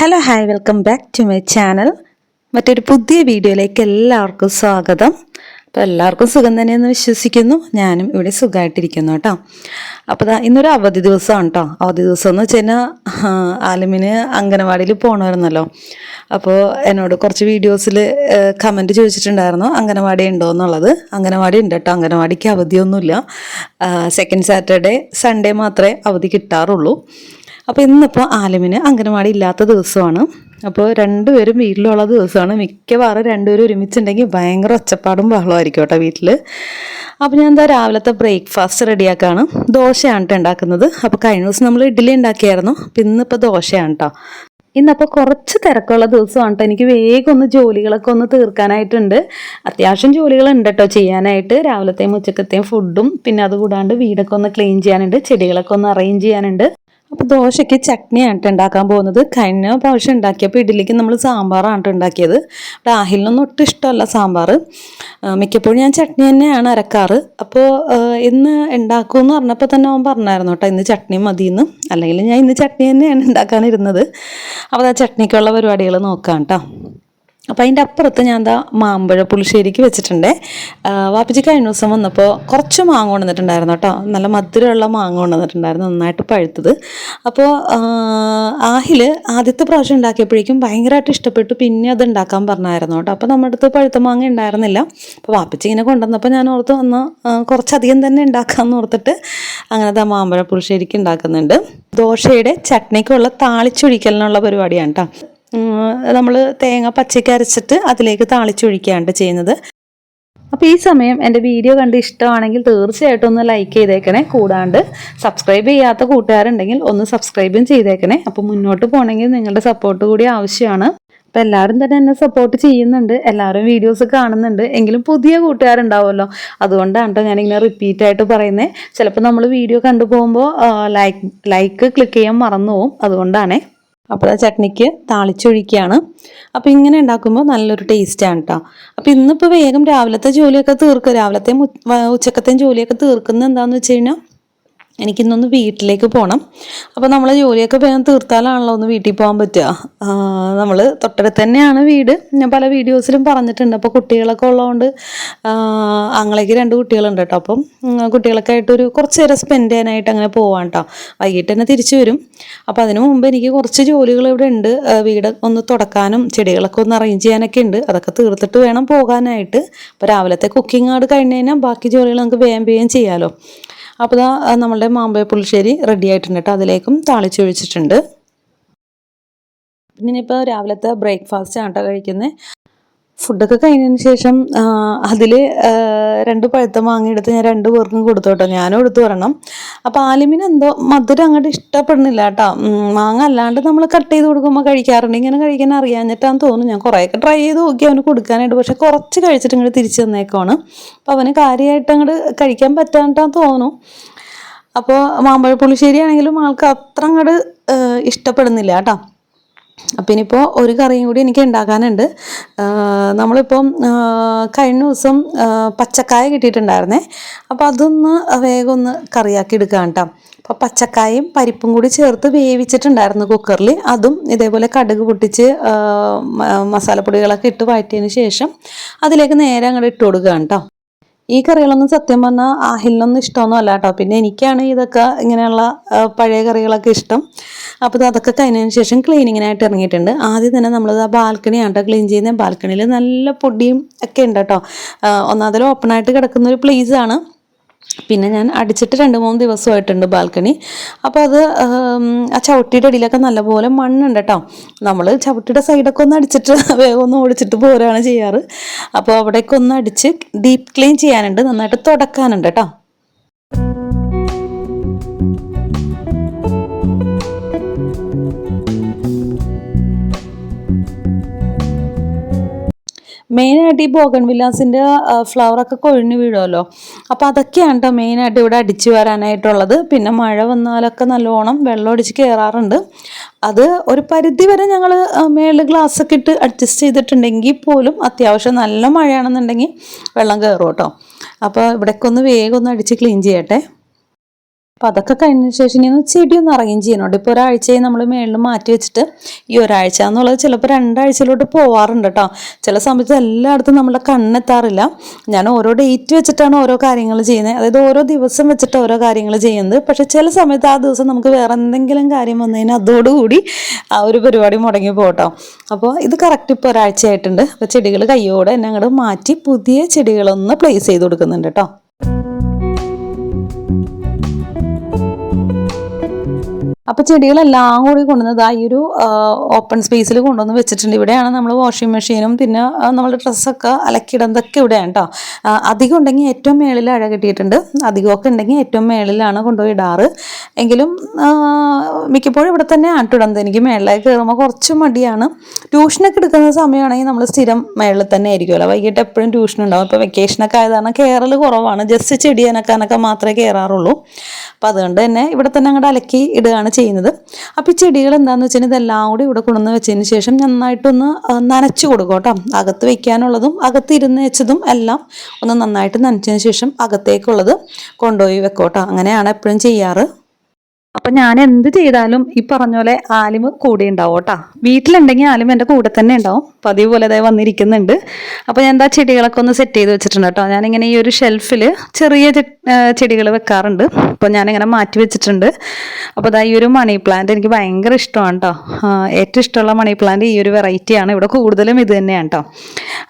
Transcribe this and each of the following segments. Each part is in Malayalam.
Hello hi welcome back to my channel മറ്റൊരു പുതിയ വീഡിയോയിലേക്ക് എല്ലാവർക്കും സ്വാഗതം. അപ്പോൾ എല്ലാവർക്കും സുഖം തന്നെയെന്ന് വിശ്വസിക്കുന്നു. ഞാനും ഇവിടെ സുഖമായിട്ടിരിക്കുന്നു കേട്ടോ. അപ്പോൾ ഇന്നൊരു അവധി ദിവസമാണ് കേട്ടോ. അവധി ദിവസം എന്ന് വെച്ച് കഴിഞ്ഞാൽ ആലമിന് അംഗനവാടിയിൽ പോകണമായിരുന്നല്ലോ അപ്പോൾ എന്നോട് കുറച്ച് വീഡിയോസിൽ കമന്റ് ചോദിച്ചിട്ടുണ്ടായിരുന്നു അംഗനവാടി ഉണ്ടോ എന്നുള്ളത്? അംഗനവാടി ഉണ്ട് കേട്ടോ. അംഗനവാടിക്ക് അവധിയൊന്നുമില്ല. സെക്കൻഡ് സാറ്റർഡേ സൺഡേ മാത്രമേ അവധി കിട്ടാറുള്ളൂ. അപ്പോൾ ഇന്നിപ്പോൾ ആലമിന് അംഗനവാടി ഇല്ലാത്ത ദിവസമാണ്. അപ്പോൾ രണ്ടുപേരും വീട്ടിലുള്ള ദിവസമാണ്. മിക്കവാറും രണ്ടുപേരും ഒരുമിച്ചുണ്ടെങ്കിൽ ഭയങ്കര ഒച്ചപ്പാടും ബഹളമായിരിക്കും കേട്ടോ വീട്ടിൽ അപ്പോൾ ഞാൻ എന്താ രാവിലത്തെ ബ്രേക്ക്ഫാസ്റ്റ് റെഡിയാക്കാണ്. ദോശയാണ് കേട്ടോ ഉണ്ടാക്കുന്നത്. അപ്പോൾ കഴിഞ്ഞ ദിവസം നമ്മൾ ഇഡ്ഡലി ഉണ്ടാക്കിയായിരുന്നു. അപ്പോൾ ഇന്നിപ്പോൾ ദോശയാണ് കേട്ടോ ഇന്നപ്പോൾ കുറച്ച് തിരക്കുള്ള ദിവസമാണ് കേട്ടോ എനിക്ക് വേഗം ഒന്ന് ജോലികളൊക്കെ ഒന്ന് തീർക്കാനായിട്ടുണ്ട്. അത്യാവശ്യം ജോലികളുണ്ട് കേട്ടോ ചെയ്യാനായിട്ട്. രാവിലത്തെയും ഉച്ചക്കത്തെയും ഫുഡും പിന്നെ അതുകൂടാണ്ട് വീടൊക്കെ ഒന്ന് ക്ലീൻ ചെയ്യാനുണ്ട്. ചെടികളൊക്കെ ഒന്ന് അറേഞ്ച് ചെയ്യാനുണ്ട്. അപ്പോൾ ദോശയ്ക്ക് ചട്നിയാണ് ഉണ്ടാക്കാൻ പോകുന്നത്. കഴിഞ്ഞ പ്രാവശ്യം ഉണ്ടാക്കിയപ്പോൾ ഇഡ്ഡലിക്ക് നമ്മൾ സാമ്പാറാണ് ഉണ്ടാക്കിയത്. ഡാഹിലിനൊന്നും ഒട്ടും ഇഷ്ടമല്ല സാമ്പാർ മിക്കപ്പോഴും ഞാൻ ചട്നി തന്നെയാണ് അരക്കാറ്. അപ്പോൾ ഇന്ന് ഉണ്ടാക്കുമെന്ന് പറഞ്ഞപ്പോൾ തന്നെ അവൻ പറഞ്ഞായിരുന്നു കേട്ടോ ഇന്ന് ചട്നി മതിയെന്ന്. അല്ലെങ്കിൽ ഞാൻ ഇന്ന് ചട്നി തന്നെയാണ് ഉണ്ടാക്കാനിരുന്നത്. അപ്പോൾ ആ ചട്നിക്കുള്ള പരിപാടികൾ നോക്കാം കേട്ടോ അപ്പോൾ അതിന്റെ അപ്പുറത്ത് ഞാൻ എന്താ മാമ്പഴ പുളിശ്ശേരിക്ക് വെച്ചിട്ടുണ്ട്. ആ, വാപ്പച്ചി കഴിഞ്ഞ ദിവസം വന്നപ്പോൾ കുറച്ച് മാങ്ങ കൊണ്ടുവന്നിട്ടുണ്ടായിരുന്നു കേട്ടോ. നല്ല മധുരമുള്ള മാങ്ങ കൊണ്ടുവന്നിട്ടുണ്ടായിരുന്നു നന്നായിട്ട് പഴുത്തത്. അപ്പോൾ ആഹിൽ ആദ്യത്തെ പ്രാവശ്യം ഉണ്ടാക്കിയപ്പോഴേക്കും ഭയങ്കരമായിട്ട് ഇഷ്ടപ്പെട്ടു. പിന്നെ അത് ഉണ്ടാക്കാൻ പറഞ്ഞായിരുന്നു കേട്ടോ. അപ്പോൾ നമ്മുടെ അടുത്ത് പഴുത്ത മാങ്ങ ഉണ്ടായിരുന്നില്ല. അപ്പോൾ വാപ്പച്ചി ഇങ്ങനെ കൊണ്ടുവന്നപ്പോൾ ഞാൻ ഓർത്ത് വന്ന് കുറച്ചധികം തന്നെ ഉണ്ടാക്കാമെന്ന് ഓർത്തിട്ട് അങ്ങനത്തെ മാമ്പഴ പുളിശ്ശേരിക്ക് ഉണ്ടാക്കുന്നുണ്ട്. ദോശയുടെ ചട്നിക്കുള്ള താളിച്ചൊഴിക്കലിനുള്ള പരിപാടിയാണ് കേട്ടോ. നമ്മൾ തേങ്ങ പച്ചയ്ക്ക് അരച്ചിട്ട് അതിലേക്ക് താളിച്ചൊഴിക്കുകയാണ് ചെയ്യുന്നത്. അപ്പോൾ ഈ സമയം എന്റെ വീഡിയോ കണ്ട് ഇഷ്ടമാണെങ്കിൽ തീർച്ചയായിട്ടും ഒന്ന് ലൈക്ക് ചെയ്തേക്കണേ. കൂടാണ്ട് സബ്സ്ക്രൈബ് ചെയ്യാത്ത കൂട്ടുകാരുണ്ടെങ്കിൽ ഒന്ന് സബ്സ്ക്രൈബും ചെയ്തേക്കണേ. അപ്പോൾ മുന്നോട്ട് പോകണമെങ്കിൽ നിങ്ങളുടെ സപ്പോർട്ട് കൂടി ആവശ്യമാണ്. അപ്പോൾ എല്ലാവരും തന്നെ എന്നെ സപ്പോർട്ട് ചെയ്യുന്നുണ്ട്. എല്ലാവരും വീഡിയോസ് കാണുന്നുണ്ട്. എങ്കിലും പുതിയ കൂട്ടുകാരുണ്ടാവുമല്ലോ. അതുകൊണ്ടാണ് കേട്ടോ ഞാനിങ്ങനെ റിപ്പീറ്റ് ആയിട്ട് പറയുന്നത് ചിലപ്പോൾ നമ്മൾ വീഡിയോ കണ്ടു പോകുമ്പോൾ ലൈക്ക് ലൈക്ക് ക്ലിക്ക് ചെയ്യാൻ മറന്നു പോകും അതുകൊണ്ടാണേ. അപ്പോൾ ആ ചട്നിക്ക് താളിച്ചൊഴിക്കുകയാണ്. അപ്പോൾ ഇങ്ങനെ ഉണ്ടാക്കുമ്പോൾ നല്ലൊരു ടേസ്റ്റാണ് കേട്ടോ അപ്പോൾ ഇന്നിപ്പോൾ വേഗം രാവിലത്തെ ജോലിയൊക്കെ തീർക്കുക രാവിലത്തെയും ഉച്ചക്കത്തെയും ജോലിയൊക്കെ തീർക്കുന്നത് എന്താണെന്ന് വെച്ച് കഴിഞ്ഞാൽ എനിക്കിന്നൊന്ന് വീട്ടിലേക്ക് പോകണം അപ്പോൾ നമ്മൾ ജോലിയൊക്കെ വേഗം തീർത്താലാണല്ലോ ഒന്ന് വീട്ടിൽ പോകാൻ പറ്റുക. നമ്മൾ തൊട്ടടുത്ത് തന്നെയാണ് വീട്. ഞാൻ പല വീഡിയോസിലും പറഞ്ഞിട്ടുണ്ട്. അപ്പോൾ കുട്ടികളൊക്കെ ഉള്ളതുകൊണ്ട് അങ്ങളേക്ക് രണ്ട് കുട്ടികളുണ്ട് കേട്ടോ. അപ്പം കുട്ടികളൊക്കെ ആയിട്ട് ഒരു കുറച്ച് നേരം സ്പെൻഡ് ചെയ്യാനായിട്ട് അങ്ങനെ പോവാം കേട്ടോ. വൈകിട്ട് തന്നെ തിരിച്ചു വരും. അപ്പോൾ അതിനു മുമ്പ് എനിക്ക് കുറച്ച് ജോലികൾ ഇവിടെ ഉണ്ട്. വീട് ഒന്ന് തുടക്കാനും ചെടികളൊക്കെ ഒന്ന് അറേഞ്ച് ചെയ്യാനൊക്കെ ഉണ്ട്. അതൊക്കെ തീർത്തിട്ട് വേണം പോകാനായിട്ട്. അപ്പോൾ രാവിലത്തെ കുക്കിംഗ് ആട് കഴിഞ്ഞ് കഴിഞ്ഞാൽ ബാക്കി ജോലികൾ നമുക്ക് വേഗം വേഗം ചെയ്യാമല്ലോ അപ്പോൾ ഇതാ നമ്മളുടെ മാമ്പഴ പുളിശ്ശേരി റെഡി ആയിട്ടുണ്ട് കേട്ടോ അതിലേക്കും താളിച്ചൊഴിച്ചിട്ടുണ്ട്. പിന്നെ ഇനിയിപ്പോൾ രാവിലത്തെ ബ്രേക്ക്ഫാസ്റ്റ് ആണ് കേട്ടോ കഴിക്കുന്നത് ഫുഡൊക്കെ കഴിഞ്ഞതിന് ശേഷം അതിൽ രണ്ട് പഴുത്ത മാങ്ങ എടുത്ത് ഞാൻ രണ്ട് പേർക്കും കൊടുത്തു കേട്ടോ ഞാനും എടുത്തു വരണം. അപ്പോൾ ആലിമിന് എന്തോ മധുരം അങ്ങോട്ട് ഇഷ്ടപ്പെടുന്നില്ല കേട്ടോ. മാങ്ങ അല്ലാണ്ട് നമ്മൾ കട്ട് ചെയ്ത് കൊടുക്കുമ്പോൾ കഴിക്കാറുണ്ട്. ഇങ്ങനെ കഴിക്കാൻ അറിയാഞ്ഞിട്ടാന്ന് തോന്നുന്നു. ഞാൻ കുറേയൊക്കെ ട്രൈ ചെയ്ത് നോക്കി അവന് കൊടുക്കാനായിട്ട്. പക്ഷെ കുറച്ച് കഴിച്ചിട്ട് ഇങ്ങോട്ട് തിരിച്ചു തന്നേക്കുവാണ്. അപ്പോൾ അവന് കാര്യമായിട്ട് അങ്ങോട്ട് കഴിക്കാൻ പറ്റാണ്ടാന്ന് തോന്നുന്നു. അപ്പോൾ മാമ്പഴ പുളിശ്ശേരി ആണെങ്കിലും ആൾക്ക് അത്ര അങ്ങോട്ട് ഇഷ്ടപ്പെടുന്നില്ല കേട്ടോ. അപ്പം ഇനിയിപ്പോൾ ഒരു കറിയും കൂടി എനിക്ക് ഉണ്ടാക്കാനുണ്ട് നമ്മളിപ്പം കഴിഞ്ഞ ദിവസം പച്ചക്കായ കിട്ടിയിട്ടുണ്ടായിരുന്നേ. അപ്പോൾ അതൊന്ന് വേഗം ഒന്ന് കറിയാക്കി എടുക്കാം കേട്ടോ അപ്പോൾ പച്ചക്കായും പരിപ്പും കൂടി ചേർത്ത് വേവിച്ചിട്ടുണ്ടായിരുന്നു കുക്കറിൽ അതും ഇതേപോലെ കടുക് പൊട്ടിച്ച് മസാലപ്പൊടികളൊക്കെ ഇട്ട് വഴറ്റിയതിന് ശേഷം അതിലേക്ക് നേരെ അങ്ങോട്ട് ഇട്ട് കൊടുക്കുകയാണ് കേട്ടോ ഈ കറികളൊന്നും സത്യം പറഞ്ഞാൽ ആഹിലിനൊന്നും ഇഷ്ടമൊന്നും അല്ല കേട്ടോ. പിന്നെ എനിക്കാണ് ഇതൊക്കെ ഇങ്ങനെയുള്ള പഴയ കറികളൊക്കെ ഇഷ്ടം. അപ്പോൾ അതൊക്കെ കഴിഞ്ഞതിന് ശേഷം ക്ലീനിങ്ങിനായിട്ട് ഇറങ്ങിയിട്ടുണ്ട്. ആദ്യം തന്നെ നമ്മൾ ആ ബാൽക്കണി കേട്ടോ ക്ലീൻ ചെയ്യുന്നത്. ബാൽക്കണിയിൽ നല്ല പൊടിയും ഒക്കെ ഉണ്ട് കേട്ടോ. ഒന്നാമതിൽ ഓപ്പണായിട്ട് കിടക്കുന്ന ഒരു പ്ലേസ് ആണ്. പിന്നെ ഞാൻ അടിച്ചിട്ട് രണ്ട് മൂന്ന് ദിവസമായിട്ടുണ്ട് ബാൽക്കണി. അപ്പോൾ അത് ആ ചവിട്ടിയുടെ അടിയിലൊക്കെ നല്ലപോലെ മണ്ണുണ്ട് കേട്ടോ. നമ്മൾ ചവിട്ടിയുടെ സൈഡൊക്കെ ഒന്ന് അടിച്ചിട്ട് വേഗം ഒന്ന് ഓടിച്ചിട്ട് പോരാണ് ചെയ്യാറ്. അപ്പോൾ അവിടേക്ക് ഒന്ന് അടിച്ച് ഡീപ്പ് ക്ലീൻ ചെയ്യാനുണ്ട്. നന്നായിട്ട് തുടക്കാനുണ്ട് കേട്ടോ. മെയിനായിട്ട് ഈ ബോഗൺ വില്ലാസിന്റെ ഫ്ലവറൊക്കെ കൊഴിഞ്ഞു വീഴുമല്ലോ. അപ്പോൾ അതൊക്കെയാണ് കേട്ടോ മെയിനായിട്ട് ഇവിടെ അടിച്ചു വരാനായിട്ടുള്ളത്. പിന്നെ മഴ വന്നാലൊക്കെ നല്ലോണം വെള്ളം അടിച്ച് കയറാറുണ്ട് അത് ഒരു പരിധി വരെ ഞങ്ങൾ മേളിൽ ഗ്ലാസ്സൊക്കെ ഇട്ട് അഡ്ജസ്റ്റ് ചെയ്തിട്ടുണ്ടെങ്കിൽ പോലും അത്യാവശ്യം നല്ല മഴയാണെന്നുണ്ടെങ്കിൽ വെള്ളം കയറും കേട്ടോ അപ്പോൾ ഇവിടേക്കൊന്ന് വേഗം ഒന്ന് അടിച്ച് ക്ലീൻ ചെയ്യട്ടെ. അപ്പം അതൊക്കെ കഴിഞ്ഞ ശേഷം ഇനി ഒന്ന് ചെടി ഒന്ന് ഇറങ്ങുകയും ചെയ്യണോട്ട് ഇപ്പോൾ ഒരാഴ്ചയെ നമ്മൾ മേളിൽ മാറ്റി വെച്ചിട്ട് ഈ ഒരാഴ്ച എന്നുള്ളത് ചിലപ്പോൾ രണ്ടാഴ്ചയിലോട്ട് പോവാറുണ്ട് കേട്ടോ ചില സമയത്ത് എല്ലായിടത്തും നമ്മുടെ കണ്ണെത്താറില്ല. ഞാൻ ഓരോ ഡേറ്റ് വെച്ചിട്ടാണ് ഓരോ കാര്യങ്ങൾ ചെയ്യുന്നത്. അതായത് ഓരോ ദിവസം വെച്ചിട്ട് ഓരോ കാര്യങ്ങൾ ചെയ്യുന്നത്. പക്ഷെ ചില സമയത്ത് ആ ദിവസം നമുക്ക് വേറെ എന്തെങ്കിലും കാര്യം വന്നു കഴിഞ്ഞാൽ അതോടുകൂടി ആ ഒരു പരിപാടി മുടങ്ങി പോട്ടോ അപ്പോൾ ഇത് കറക്റ്റ് ഇപ്പോൾ ഒരാഴ്ചയായിട്ടുണ്ട്. അപ്പോൾ ചെടികൾ കയ്യോടെ എന്നെ അങ്ങോട്ട് മാറ്റി പുതിയ ചെടികളൊന്ന് പ്ലേസ് ചെയ്ത് കൊടുക്കുന്നുണ്ട് കേട്ടോ അപ്പോൾ ചെടികളെല്ലാം കൂടി കൊണ്ടുവന്നത് ഈ ഒരു ഓപ്പൺ സ്പേസിൽ കൊണ്ടുവന്ന് വെച്ചിട്ടുണ്ട്. ഇവിടെയാണ് നമ്മൾ വാഷിംഗ് മെഷീനും പിന്നെ നമ്മുടെ ഡ്രസ്സൊക്കെ അലക്കിടുന്നതൊക്കെ ഇവിടെയാണ് കേട്ടോ അധികം ഉണ്ടെങ്കിൽ ഏറ്റവും മേളിൽ അഴ കെട്ടിയിട്ടുണ്ട്. അധികമൊക്കെ ഉണ്ടെങ്കിൽ ഏറ്റവും മേളിലാണ് കൊണ്ടുപോയി ഇടാറ്. എങ്കിലും മിക്കപ്പോഴും ഇവിടെ തന്നെ ആട്ടിടുന്നത് എനിക്ക് മേളിലേക്ക് കയറുമ്പോൾ കുറച്ച് മടിയാണ്. ട്യൂഷനൊക്കെ എടുക്കുന്ന സമയമാണെങ്കിൽ നമ്മൾ സ്ഥിരം മേളിൽ തന്നെ ആയിരിക്കുമല്ലോ വൈകിട്ട് എപ്പോഴും ട്യൂഷൻ ഉണ്ടാവും. ഇപ്പോൾ വെക്കേഷനൊക്കെ ആയത് കാരണം കയറൽ കുറവാണ്. ജസ്റ്റ് ചെടി അനക്കാനൊക്കെ മാത്രമേ കയറാറുള്ളൂ അപ്പോൾ അതുകൊണ്ട് തന്നെ ഇവിടെ തന്നെ അങ്ങോട്ട് അലക്കി ഇടുകയാണ് ചെയ്യുന്നത്. അപ്പോൾ ഈ ചെടികൾ എന്താണെന്ന് വെച്ചാൽ ഇതെല്ലാം കൂടി ഇവിടെ കൊണ്ടുവന്ന് വെച്ചതിന് ശേഷം നന്നായിട്ടൊന്ന് നനച്ചു കൊടുക്കും കേട്ടോ. അകത്ത് വെക്കാനുള്ളതും അകത്ത് ഇരുന്ന് വെച്ചതും എല്ലാം ഒന്ന് നന്നായിട്ട് നനച്ചതിന് ശേഷം അകത്തേക്കുള്ളത് കൊണ്ടുപോയി വെക്കും കേട്ടോ. അങ്ങനെയാണ് എപ്പോഴും ചെയ്യാറ്. അപ്പം ഞാൻ എന്ത് ചെയ്താലും ഈ പറഞ്ഞ പോലെ ആലിമ് കൂടെ ഉണ്ടാവും കേട്ടോ. വീട്ടിലുണ്ടെങ്കിൽ ആലിമ എന്റെ കൂടെ തന്നെ ഉണ്ടാവും. പതിവ് പോലെ അതായത് വന്നിരിക്കുന്നുണ്ട്. അപ്പോൾ ഞാൻ എന്താ ചെടികളൊക്കെ ഒന്ന് സെറ്റ് ചെയ്ത് വെച്ചിട്ടുണ്ട് കേട്ടോ. ഞാനിങ്ങനെ ഈ ഒരു ഷെൽഫിൽ ചെറിയ ചെടികൾ വെക്കാറുണ്ട്. അപ്പോൾ ഞാനിങ്ങനെ മാറ്റി വെച്ചിട്ടുണ്ട്. അപ്പോൾ അതാ ഈ ഒരു മണി പ്ലാന്റ് എനിക്ക് ഭയങ്കര ഇഷ്ടമാണ് കേട്ടോ. ഏറ്റവും ഇഷ്ടമുള്ള മണി പ്ലാന്റ് ഈ ഒരു വെറൈറ്റിയാണ് ഇവിടെ കൂടുതലും ഇത് തന്നെയാണ് കേട്ടോ.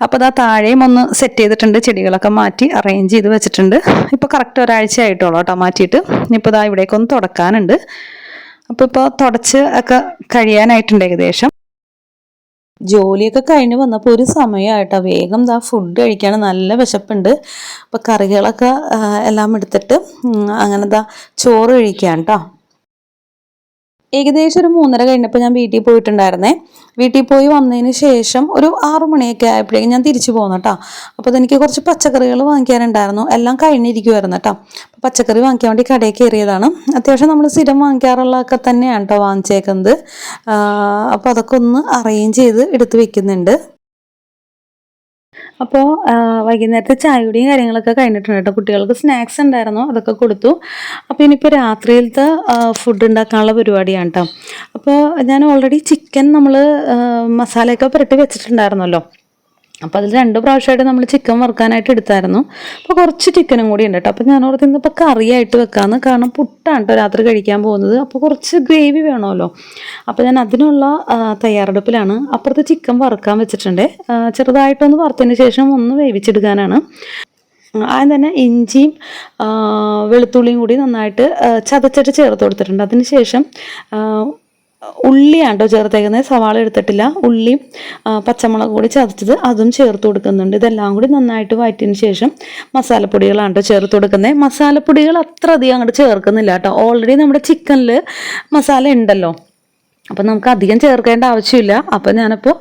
അപ്പോൾ അതാ താഴെയും ഒന്ന് സെറ്റ് ചെയ്തിട്ടുണ്ട്. ചെടികളൊക്കെ മാറ്റി അറേഞ്ച് ചെയ്ത് വെച്ചിട്ടുണ്ട്. ഇപ്പോൾ കറക്റ്റ് ഒരാഴ്ച ആയിട്ടുള്ളൂ കേട്ടോ മാറ്റിയിട്ട്. ഇനിയിപ്പോൾ ഇതാ ഇവിടേക്ക് ഒന്ന് തുടക്കാനുണ്ട്. അപ്പോൾ ഇപ്പോൾ തുടച്ച് ഒക്കെ കഴിയാനായിട്ടുണ്ട് ഏകദേശം. ജോലിയൊക്കെ കഴിഞ്ഞ് വന്നപ്പോൾ ഒരു സമയമായിട്ടോ വേഗം ദാ ഫുഡ് കഴിക്കാൻ നല്ല വിശപ്പുണ്ട്. അപ്പോൾ കറികളൊക്കെ എല്ലാം എടുത്തിട്ട് അങ്ങനെ ദാ ചോറ് കഴിക്കാം കേട്ടോ ഏകദേശം ഒരു മൂന്നര കഴിഞ്ഞപ്പോൾ ഞാൻ വീട്ടിൽ പോയിട്ടുണ്ടായിരുന്നേ. വീട്ടിൽ പോയി വന്നതിന് ശേഷം ഒരു ആറു മണിയൊക്കെ ആയപ്പോഴേക്കും ഞാൻ തിരിച്ചു പോകുന്നു കേട്ടോ. അപ്പോൾ എനിക്ക് കുറച്ച് പച്ചക്കറികൾ വാങ്ങിക്കാനുണ്ടായിരുന്നു. എല്ലാം കഴിഞ്ഞിരിക്കുമായിരുന്നു കേട്ടോ. പച്ചക്കറി വാങ്ങിക്കാൻ വേണ്ടി കടയിൽ കയറിയതാണ്. അത്യാവശ്യം നമ്മൾ സ്ഥിരം വാങ്ങിക്കാറുള്ളതൊക്കെ തന്നെയാണ് കേട്ടോ വാങ്ങിച്ചേക്കുന്നത്. അപ്പോൾ അതൊക്കെ ഒന്ന് അറേഞ്ച് ചെയ്ത് എടുത്ത് വെക്കുന്നുണ്ട്. അപ്പോൾ വൈകുന്നേരത്തെ ചായയുടെയും കാര്യങ്ങളൊക്കെ കഴിഞ്ഞിട്ടുണ്ട് കേട്ടോ. കുട്ടികൾക്ക് സ്നാക്സ് ഉണ്ടായിരുന്നു അതൊക്കെ കൊടുത്തു. അപ്പോൾ ഇനിയിപ്പോൾ രാത്രിയിലത്തെ ഫുഡ് ഉണ്ടാക്കാനുള്ള പരിപാടിയാണ് കേട്ടോ. അപ്പോൾ ഞാൻ ഓൾറെഡി ചിക്കൻ നമ്മൾ മസാലയൊക്കെ പുരട്ടി വെച്ചിട്ടുണ്ടായിരുന്നല്ലോ. അപ്പോൾ അതിൽ രണ്ട് പ്രാവശ്യമായിട്ട് നമ്മൾ ചിക്കൻ വറുക്കാനായിട്ട് എടുത്തായിരുന്നു. അപ്പോൾ കുറച്ച് ചിക്കനും കൂടി ഉണ്ട് കേട്ടോ. അപ്പോൾ ഞാൻ ഓർത്ത് ഇന്നിപ്പോൾ കറിയായിട്ട് വെക്കാമെന്ന് കാരണം പുട്ടാണ് കേട്ടോ രാത്രി കഴിക്കാൻ പോകുന്നത്. അപ്പോൾ കുറച്ച് ഗ്രേവി വേണമല്ലോ. അപ്പോൾ ഞാൻ അതിനുള്ള തയ്യാറെടുപ്പിലാണ്. അപ്പുറത്ത് ചിക്കൻ വറുക്കാൻ വെച്ചിട്ടുണ്ട്. ചെറുതായിട്ടൊന്ന് വറുത്തതിന് ശേഷം ഒന്ന് വേവിച്ചെടുക്കാനാണ്. ആദ്യം തന്നെ ഇഞ്ചിയും വെളുത്തുള്ളിയും കൂടി നന്നായിട്ട് ചതച്ചിട്ട് ചേർത്ത് കൊടുത്തിട്ടുണ്ട്. അതിന് ശേഷം ആ, ഉള്ളിയാണ് കേട്ടോ ചേർത്തേക്കുന്നത്? സവാള എടുത്തിട്ടില്ല. ഉള്ളിയും പച്ചമുളക് കൂടി ചതച്ചത് അതും ചേർത്ത് കൊടുക്കുന്നുണ്ട്. ഇതെല്ലാം കൂടി നന്നായിട്ട് വഴറ്റിയതിന് ശേഷം മസാലപ്പൊടികളാണ് ചേർത്ത് കൊടുക്കുന്നത് മസാലപ്പൊടികൾ അത്ര അധികം അങ്ങോട്ട് ചേർക്കുന്നില്ല കേട്ടോ. ഓൾറെഡി നമ്മുടെ ചിക്കനിൽ മസാല ഉണ്ടല്ലോ. അപ്പം നമുക്ക് അധികം ചേർക്കേണ്ട ആവശ്യമില്ല. അപ്പം ഞാനപ്പോൾ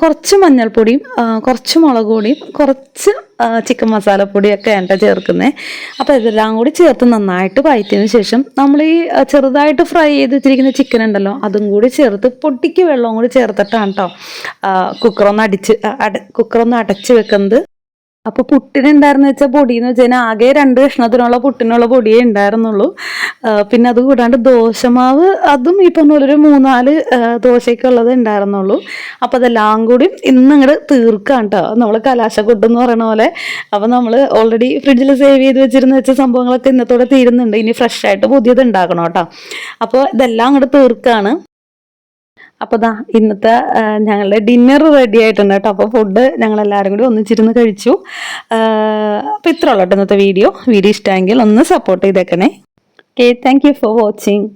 കുറച്ച് മഞ്ഞൾപ്പൊടിയും കുറച്ച് മുളക് പൊടിയും കുറച്ച് ചിക്കൻ മസാലപ്പൊടിയൊക്കെ എന്റെ ചേർക്കുന്നത് അപ്പോൾ ഇതെല്ലാം കൂടി ചേർത്ത് നന്നായിട്ട് വഴറ്റിയതിന് ശേഷം നമ്മൾ ഈ ചെറുതായിട്ട് ഫ്രൈ ചെയ്ത് വെച്ചിരിക്കുന്ന ചിക്കൻ ഉണ്ടല്ലോ അതും കൂടി ചേർത്ത് പൊട്ടിക്ക് വെള്ളവും കൂടി ചേർത്തിട്ടാണ് കേട്ടോ കുക്കറൊന്ന് അടിച്ച് അട കുക്കറൊന്ന് അടച്ച് വെക്കുന്നത്. അപ്പോൾ പുട്ടിനുണ്ടായിരുന്നു വെച്ചാൽ പൊടി എന്ന് വെച്ച് കഴിഞ്ഞാൽ ആകെ രണ്ട് കഷ്ണത്തിനുള്ള പുട്ടിനുള്ള പൊടിയേ ഉണ്ടായിരുന്നുള്ളൂ. പിന്നെ അത് കൂടാണ്ട് ദോശമാവ് അതും ഈ പറഞ്ഞ പോലെ ഒരു മൂന്നാൽ ദോശയ്ക്കുള്ളത് ഉണ്ടായിരുന്നുള്ളൂ. അപ്പോൾ അതെല്ലാം കൂടി ഇന്ന് ഇങ്ങോട്ട് തീർക്കാം കേട്ടോ നമ്മൾ കലാശക്കൊട്ട് എന്ന് പറയണ പോലെ. അപ്പോൾ നമ്മൾ ഓൾറെഡി ഫ്രിഡ്ജിൽ സേവ് ചെയ്ത് വെച്ചിരുന്ന വെച്ച സംഭവങ്ങളൊക്കെ ഇന്നത്തോടെ തീരുന്നുണ്ട്. ഇനി ഫ്രഷ് ആയിട്ട് പുതിയത് ഉണ്ടാക്കണം കേട്ടോ അപ്പോൾ ഇതെല്ലാം അങ്ങോട്ട് തീർക്കാണ്. അപ്പോൾ ദാ ഇന്നത്തെ ഞങ്ങളുടെ ഡിന്നർ റെഡി ആയിട്ടുണ്ട് കേട്ടോ. അപ്പോൾ ഫുഡ് ഞങ്ങൾ എല്ലാവരും കൂടി ഒന്നിച്ചിരുന്ന് കഴിച്ചു. അപ്പോൾ ഇത്ര ഉള്ളൂ കേട്ടോ ഇന്നത്തെ വീഡിയോ വീഡിയോ ഇഷ്ടമെങ്കിൽ ഒന്ന് സപ്പോർട്ട് ചെയ്തേക്കണേ. Okay thank you for watching